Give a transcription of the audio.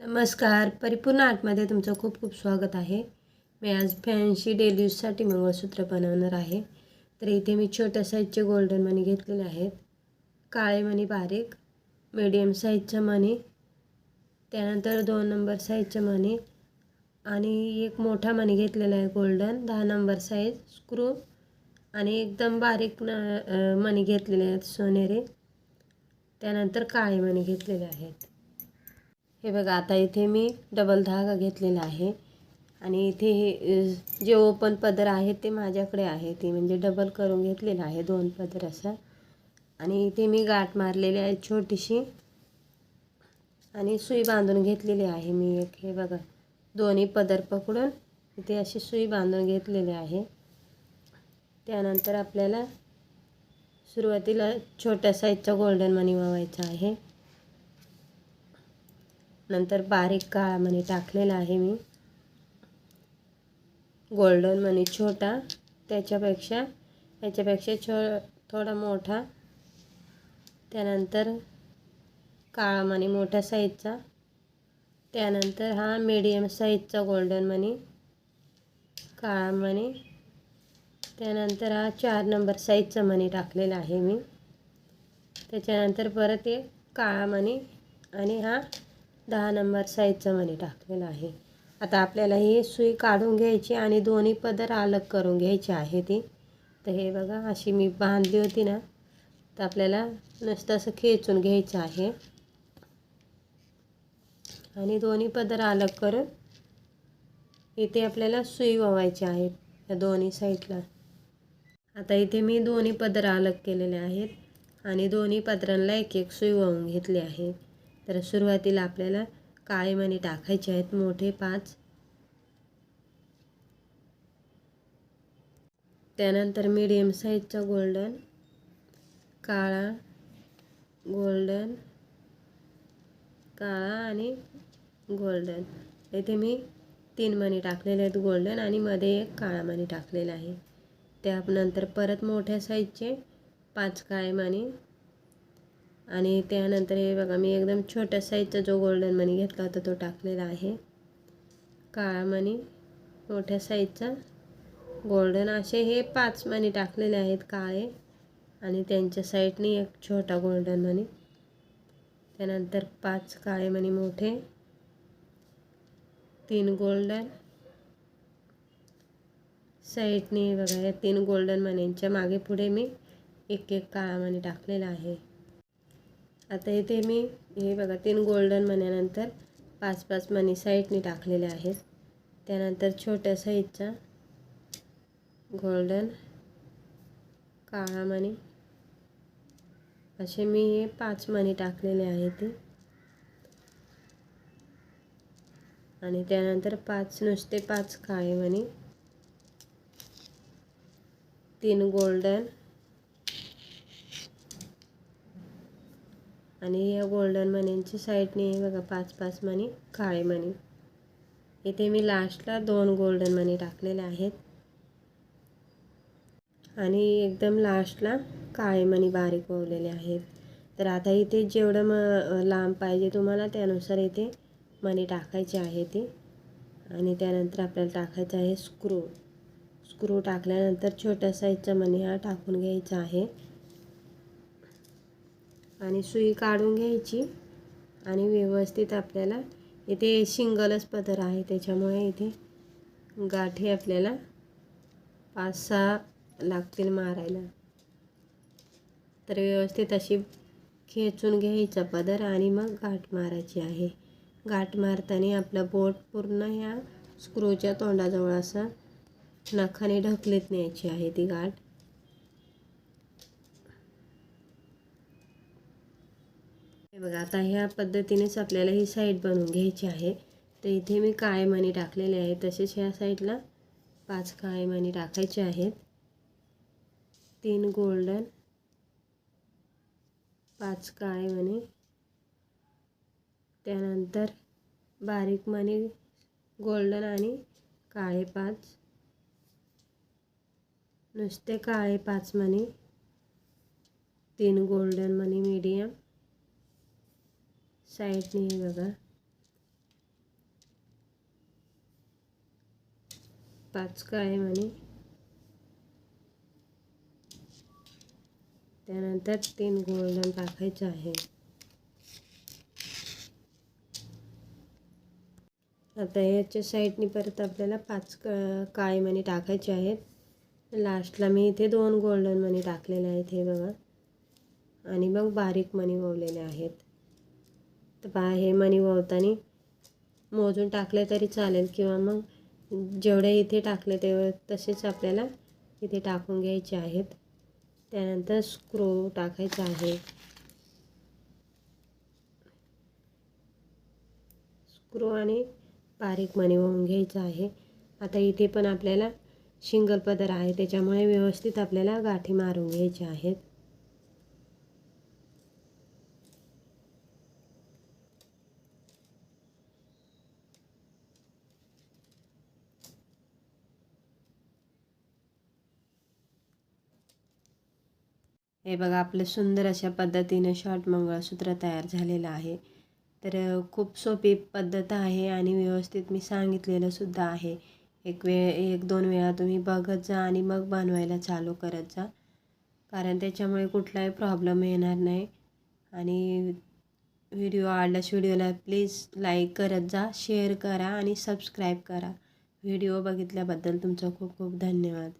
नमस्कार. परिपूर्ण आर्टमध्ये तुमचं खूप खूप स्वागत आहे. मी आज फॅन्सी डेली यूजसाठी मंगळसूत्र बनवणार आहे. तर इथे मी छोट्या साईजचे गोल्डन मनी घेतलेले आहेत. काळे मणी बारीक मीडियम साईजचं मणी त्यानंतर दोन नंबर साईजचं मणी आणि एक मोठा मणी घेतलेला आहे गोल्डन दहा नंबर साईज स्क्रू आणि एकदम बारीक न अं, मणी घेतलेले आहेत सोनेरी. त्यानंतर काळे मणी घेतलेले आहेत. हे बघा आता इथे मी डबल धागा घेतलेला आहे. आणि इथे हे जे ओपन पदर आहे ते माझ्याकडे आहे. ते म्हणजे डबल करून घेतलेलं आहे दोन पदर असं. आणि इथे मी गाठ मारलेली आहे छोटीशी. आणि सुई बांधून घेतलेली आहे मी एक. हे बघा दोन्ही पदर पकडून इथे अशी सुई बांधून घेतलेली आहे. त्यानंतर आपल्याला सुरुवातीला छोट्या साईजचा गोल्डन मनी वावायचा आहे. नंतर बारीक काळा मणी टाकलेला आहे मी. गोल्डन मनी छोटा. त्याच्यापेक्षा याच्यापेक्षा छो थोडा मोठा. त्यानंतर काळा मणी मोठ्या साईजचा त्यानंतर हा मीडियम साईजचा गोल्डन मनी काळा मणी. त्यानंतर हा चार नंबर साईजचा मणी टाकलेला आहे मी. त्याच्यानंतर परत एक काळा मणी आणि हा दहा नंबर साईजचा मणी टाकलेला आहे. आता आपल्याला ही सुई काढून घ्यायची आणि दोन्ही पदर अलग करून घ्यायची आहे ती. तर हे बघा अशी मी बांधली होती ना तर आपल्याला नुसतं असं खेचून घ्यायचं आहे. आणि दोन्ही पदर अलग करून इथे आपल्याला सुई ववायची आहे या दोन्ही साईडला. आता इथे मी दोन्ही पदर अलग केलेले आहेत आणि दोन्ही पदरांना एक एक सुई वळून घेतली आहे. तर सुरुवातीला आपल्याला काळे मणी टाकायचे आहेत मोठे पाच. त्यानंतर मीडियम साईजचा गोल्डन काळा गोल्डन काळा आणि गोल्डन इथे मी तीन मणी टाकलेले आहेत गोल्डन आणि मध्ये एक काळा मणी टाकलेला आहे. त्यानंतर परत मोठ्या साईजचे पाच काळे मणी आणि त्यानंतर हे बघा मी एकदम छोट्या साईजचा जो गोल्डन मनी घेतला होता तो टाकलेला आहे. काळा मणी मोठ्या साईजचा गोल्डन असे हे पाच मणी टाकलेले आहेत काळे. आणि त्यांच्या साईडने एक छोटा गोल्डन मणी त्यानंतर पाच काळे मणी मोठे. तीन गोल्डन साईडने बघा या तीन गोल्डन मण्यांच्या मागे पुढे मी एक एक काळा मणी टाकलेला आहे. आता इथे मी हे बघा तीन गोल्डन मण्यानंतर पाच पाच मणी साईडने टाकलेले आहेत. त्यानंतर छोट्या साईजचा गोल्डन काळा मणी. असे मी हे पाच मणी टाकलेले आहेत ते. आणि त्यानंतर पाच नुसते पाच काळे मणी. तीन गोल्डन आणि या गोल्डन मण्यांची साईडने बघा पाच पाच मणी काळे मणी इथे मी लास्टला दोन गोल्डन मणी टाकलेले आहेत. आणि एकदम लास्टला काळे मणी बारीक ओवलेले आहेत. तर आता इथे जेवढं म लांब पाहिजे तुम्हाला त्यानुसार इथे मणी टाकायचे आहे ते. आणि त्यानंतर आपल्याला टाकायचं आहे स्क्रू स्क्रू टाकल्यानंतर छोट्या साईजचा मणी हा टाकून घ्यायचा आहे. आणि सुई काढून घ्यायची आणि व्यवस्थित आपल्याला इथे शिंगलच पदर आहे. त्याच्यामुळे इथे गाठी आपल्याला पाच सहा लागतील मारायला. तर व्यवस्थित अशी खेचून घ्यायचा पदर आणि मग गाठ मारायची आहे. गाठ मारताना आपलं बोट पूर्ण ह्या स्क्रूच्या तोंडाजवळ असं नखाने ढकलीत न्यायची आहे ती गाठ हे बघा आता ह्या पद्धतीनेच आपल्याला ही साईड बनवून घ्यायची आहे. तर इथे मी काळे मणी टाकलेले आहे. तसेच ह्या साईडला पाच काळे मणी टाकायचे आहेत. तीन गोल्डन पाच काळे मणी त्यानंतर बारीक मणी गोल्डन आणि काळे पाच नुसते काळे पाच मणी तीन गोल्डन मनी मीडियम साईडने हे बघा पाच कायम आणि त्यानंतर तीन गोल्डन टाकायचे आहे आता याच्या साईडने परत आपल्याला पाच काळे मणी टाकायचे आहेत. लास्टला मी इथे दोन गोल्डन मणी टाकलेले आहेत हे बघा. आणि मग बारीक मणी ओवलेले आहेत. तर पहा हे मणी ववताना मोजून टाकले तरी चालेल. किंवा मग जेवढे इथे टाकले तेवढे तसेच आपल्याला इथे टाकून घ्यायचे आहेत. त्यानंतर स्क्रू टाकायचा आहे. स्क्रू आणि बारीक मणी होऊन घ्यायचं आहे. आता इथे पण आपल्याला शिंगल पदर आहे. त्याच्यामुळे व्यवस्थित आपल्याला गाठी मारून घ्यायच्या आहेत. हे बघा आपलं सुंदर अशा पद्धतीनं शॉर्ट मंगळसूत्र तयार झालेलं आहे. तर खूप सोपी पद्धत आहे आणि व्यवस्थित मी सांगितलेलं सुद्धा आहे. एक वेळ एक दोन वेळा तुम्ही बघत जा आणि मग बनवायला चालू करत जा. कारण त्याच्यामुळे कुठलाही प्रॉब्लेम येणार नाही. आणि व्हिडिओ आवडल्यास व्हिडिओला प्लीज लाईक करत जा शेअर करा आणि सबस्क्राईब करा. व्हिडिओ बघितल्याबद्दल तुमचं खूप खूप धन्यवाद.